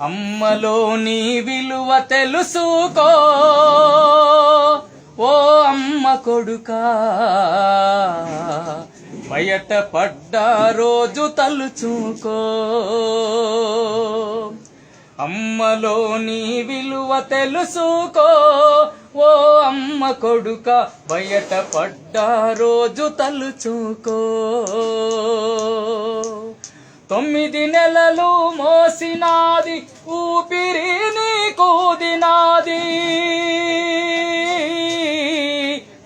అమ్మలోని విలువ తెలుసుకో. ఓ అమ్మ కొడుకా బయట పడ్డ రోజు తలుచుకో. అమ్మలోని విలువ తెలుసుకో. ఓ అమ్మ కొడుక బయట పడ్డ రోజు తలుచుకో. తొమ్మిది నెలలు మోసినాది ఊపిరి నీకు దినాది.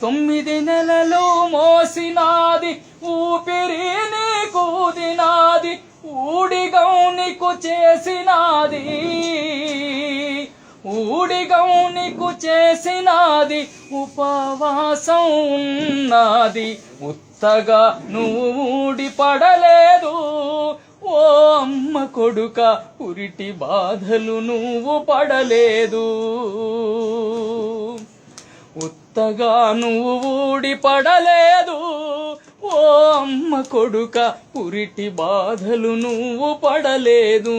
తొమ్మిది నెలలు మోసినాది ఊపిరి నీకు దినాది ఊడిగం నీకు చేసినాది. ఊడిగం నీకు చేసినాది ఉపవాసం ఉన్నది. ఉత్తగా నువ్వు ఊడి పడలేదు ఓ అమ్మ కొడుక ఉరిటి బాధలు నువ్వు పడలేదు. ఉత్తగా నువ్వు ఊడి పడలేదు. ఓ అమ్మ కొడుక ఉరిటి బాధలు నువ్వు పడలేదు.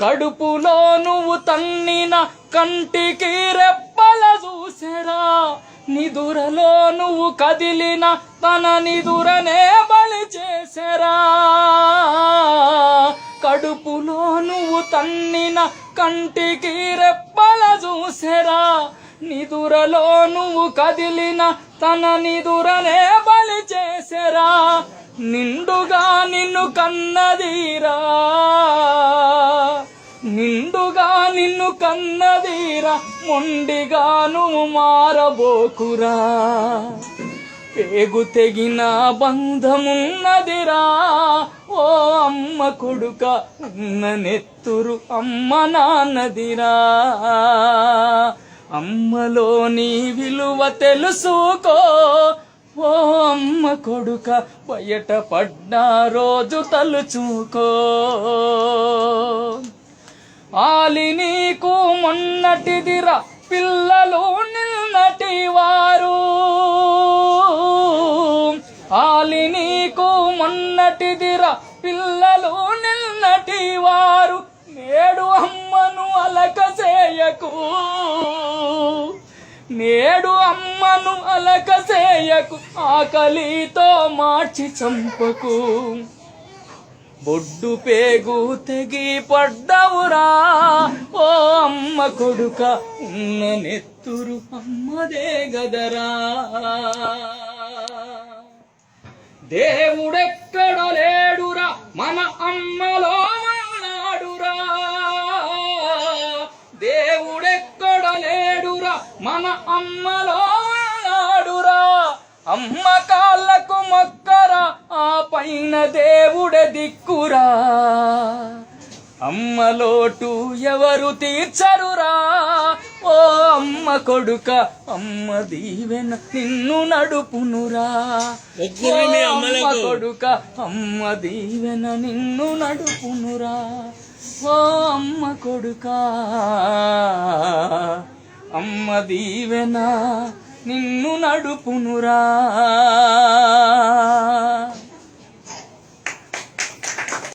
కడుపులో నువ్వు తన్నిన కంటికి రెప్పల చూసెరా. నిదురలో నువ్వు కదిలిన తన నిదురనే చేసెరా? కడుపులో నువ్వు తన్నిన కంటికి రెప్పల చూసెరా? నిదురలో నువ్వు కదిలిన తన నిదురనే బలి చేసెరా? నిండుగా నిన్ను కన్నదీరా? నిండుగా నిన్ను కన్నదీరా? మొండిగా నువ్వు మారబోకురా? పేగు తెగిన బంధమున్నదిరా ఓ అమ్మ కొడుక ఉన్న నెత్తురు అమ్మ నాన్నదిరా. అమ్మలోని విలువ తెలుసుకో ఓ అమ్మ కొడుక బయట పడ్డ రోజు తలుచుకో. ఆలి నీకు మొన్నటిదిరా పిల్లలు నిన్నటి వారు. మొన్నటిదిరా పిల్లలు నిన్నటి వారు నేడు అమ్మను అలకసేయకు నేడు అమ్మను అలకసేయకు ఆకలితో మార్చి చంపకు. బొడ్డు పేగు తెగి పడ్డవురా ఓ అమ్మ కొడుక ఉన్న నెత్తురు అమ్మదే గదరా. ఎక్కడ లేడురా? మన అమ్మలో ఉన్నాడురా దేవుడెక్కడ లేడురా? మన అమ్మలో నాడురా అమ్మ కాళ్ళకు మొక్కరా ఆ పైన దేవుడే దిక్కురా. అమ్మ లోటు ఎవరు తీర్చరురా? ఓ అమ్మ కొడుక అమ్మ దీవెన నిన్ను నడుపునురా. అమ్మ. కొడుక అమ్మ దీవెన నిన్ను నడుపునురా. ఓ అమ్మ కొడుక అమ్మ దీవెన నిన్ను నడుపునురా.